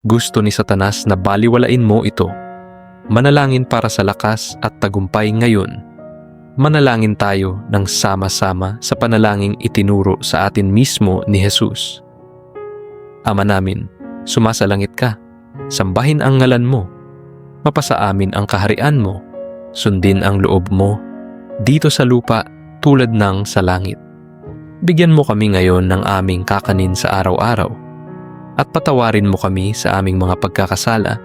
Gusto ni Satanas na baliwalain mo ito. Manalangin para sa lakas at tagumpay ngayon. Manalangin tayo ng sama-sama sa panalangin itinuro sa atin mismo ni Jesus. Ama namin, sumasalangit ka. Sambahin ang ngalan mo. Mapasa amin ang kaharian mo. Sundin ang loob mo dito sa lupa tulad ng sa langit. Bigyan mo kami ngayon ng aming kakanin sa araw-araw at patawarin mo kami sa aming mga pagkakasala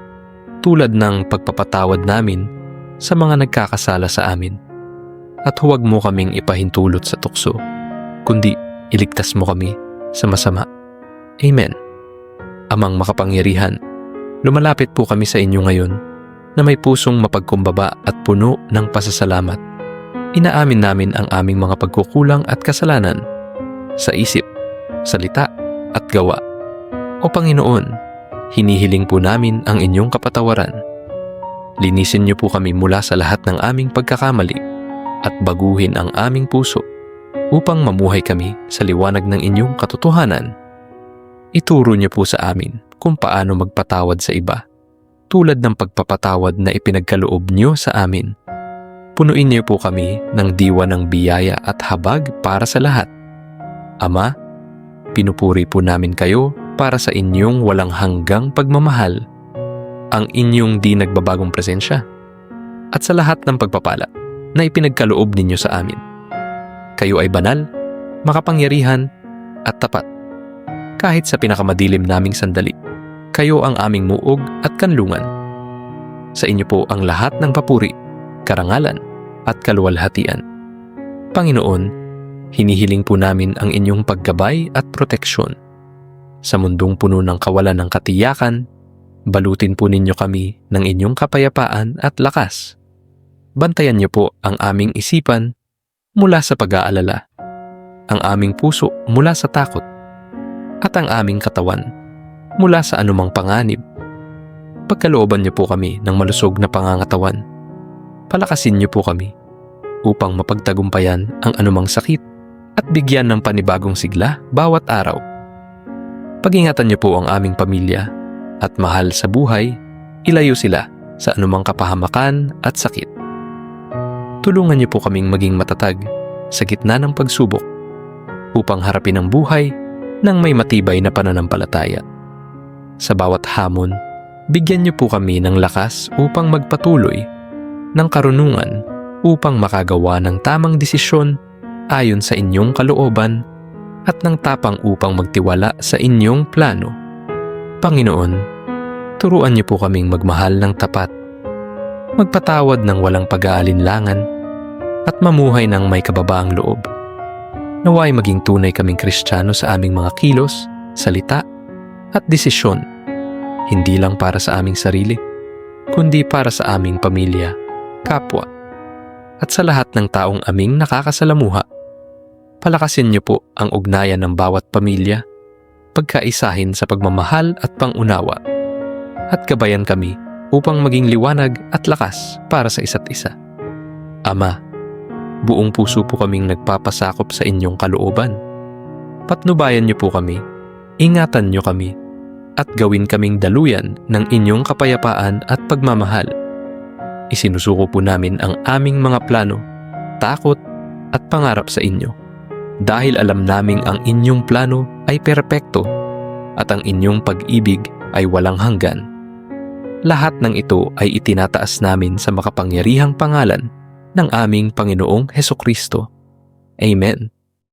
tulad ng pagpapatawad namin sa mga nagkakasala sa amin. At huwag mo kaming ipahintulot sa tukso, kundi iligtas mo kami sa masama. Amen. Amang makapangyarihan, lumalapit po kami sa inyo ngayon na may pusong mapagkumbaba at puno ng pasasalamat. Inaamin namin ang aming mga pagkukulang at kasalanan sa isip, salita at gawa. O Panginoon, hinihiling po namin ang inyong kapatawaran. Linisin niyo po kami mula sa lahat ng aming pagkakamali at baguhin ang aming puso upang mamuhay kami sa liwanag ng inyong katotohanan. Ituro niyo po sa amin kung paano magpatawad sa iba tulad ng pagpapatawad na ipinagkaloob niyo sa amin. Punuin niyo po kami ng diwa ng biyaya at habag para sa lahat. Ama, pinupuri po namin kayo para sa inyong walang hanggang pagmamahal, ang inyong di nagbabagong presensya, at sa lahat ng pagpapala na ipinagkaloob ninyo sa amin. Kayo ay banal, makapangyarihan, at tapat. Kahit sa pinakamadilim naming sandali, kayo ang aming muog at kanlungan. Sa inyo po ang lahat ng papuri, karangalan, at kaluwalhatian. Panginoon, hinihiling po namin ang inyong paggabay at proteksyon. Sa mundong puno ng kawalan ng katiyakan, balutin po ninyo kami ng inyong kapayapaan at lakas. Bantayan niyo po ang aming isipan mula sa pag-aalala, ang aming puso mula sa takot, at ang aming katawan mula sa anumang panganib. Pagkalooban niyo po kami ng malusog na pangangatawan. Palakasin niyo po kami upang mapagtagumpayan ang anumang sakit at bigyan ng panibagong sigla bawat araw. Pag-ingatan niyo po ang aming pamilya at mahal sa buhay, ilayo sila sa anumang kapahamakan at sakit. Tulungan niyo po kaming maging matatag sa gitna ng pagsubok upang harapin ang buhay ng may matibay na pananampalataya. Sa bawat hamon, bigyan niyo po kami ng lakas upang magpatuloy ng karunungan upang makagawa ng tamang desisyon ayon sa inyong kalooban at ng tapang upang magtiwala sa inyong plano. Panginoon, turuan niyo po kaming magmahal ng tapat, magpatawad ng walang pag-aalinlangan, at mamuhay ng may kababaang loob. Naway maging tunay kaming kristyano sa aming mga kilos, salita, at desisyon, hindi lang para sa aming sarili, kundi para sa aming pamilya, kapwa, at sa lahat ng taong aming nakakasalamuha. Palakasin niyo po ang ugnayan ng bawat pamilya, pagkaisahin sa pagmamahal at pangunawa, at gabayan kami upang maging liwanag at lakas para sa isa't isa. Ama, buong puso po kaming nagpapasakop sa inyong kalooban. Patnubayan niyo po kami, ingatan niyo kami, at gawin kaming daluyan ng inyong kapayapaan at pagmamahal. Isinusuko po namin ang aming mga plano, takot at pangarap sa inyo. Dahil alam naming ang inyong plano ay perpekto at ang inyong pag-ibig ay walang hanggan. Lahat ng ito ay itinataas namin sa makapangyarihang pangalan ng aming Panginoong Heso Kristo. Amen.